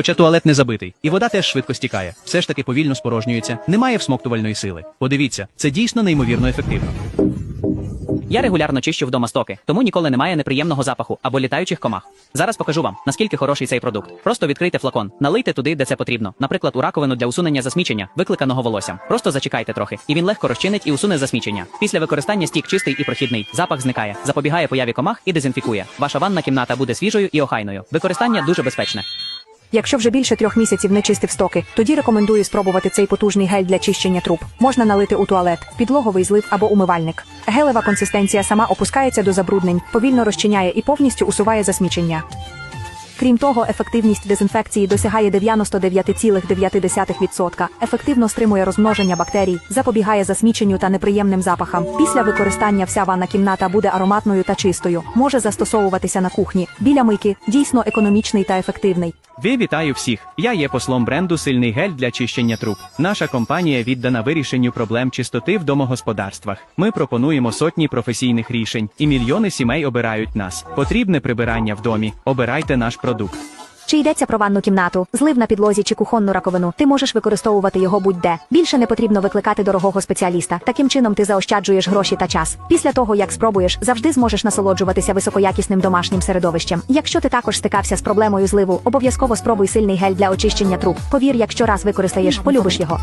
Хоча туалет не забитий, і вода теж швидко стікає, все ж таки повільно спорожнюється, немає всмоктувальної сили. Подивіться, це дійсно неймовірно ефективно. Я регулярно чищу вдома стоки, тому ніколи немає неприємного запаху або літаючих комах. Зараз покажу вам, наскільки хороший цей продукт. Просто відкрийте флакон, налийте туди, де це потрібно. Наприклад, у раковину для усунення засмічення, викликаного волоссям. Просто зачекайте трохи, і він легко розчинить і усуне засмічення. Після використання стік чистий і прохідний, запах зникає, запобігає появі комах і дезінфікує. Ваша ванна кімната буде свіжою і охайною. Використання дуже безпечне. Якщо вже більше трьох місяців не чистив стоки, тоді рекомендую спробувати цей потужний гель для чищення труб. Можна налити у туалет, підлоговий злив або умивальник. Гелева консистенція сама опускається до забруднень, повільно розчиняє і повністю усуває засмічення. Крім того, ефективність дезінфекції досягає 99,9%, ефективно стримує розмноження бактерій, запобігає засміченню та неприємним запахам. Після використання вся ванна кімната буде ароматною та чистою, може застосовуватися на кухні, біля мийки, дійсно економічний та ефективний. Ви вітаю всіх! Я є послом бренду Сильний гель для чищення труб. Наша компанія віддана вирішенню проблем чистоти в домогосподарствах. Ми пропонуємо сотні професійних рішень, і мільйони сімей обирають нас. Потрібне прибирання в домі. Обирайте наш продукт. Чи йдеться про ванну кімнату, злив на підлозі чи кухонну раковину, ти можеш використовувати його будь-де. Більше не потрібно викликати дорогого спеціаліста. Таким чином ти заощаджуєш гроші та час. Після того, як спробуєш, завжди зможеш насолоджуватися високоякісним домашнім середовищем. Якщо ти також стикався з проблемою зливу, обов'язково спробуй сильний гель для очищення труб. Повір, якщо раз використаєш, полюбиш його.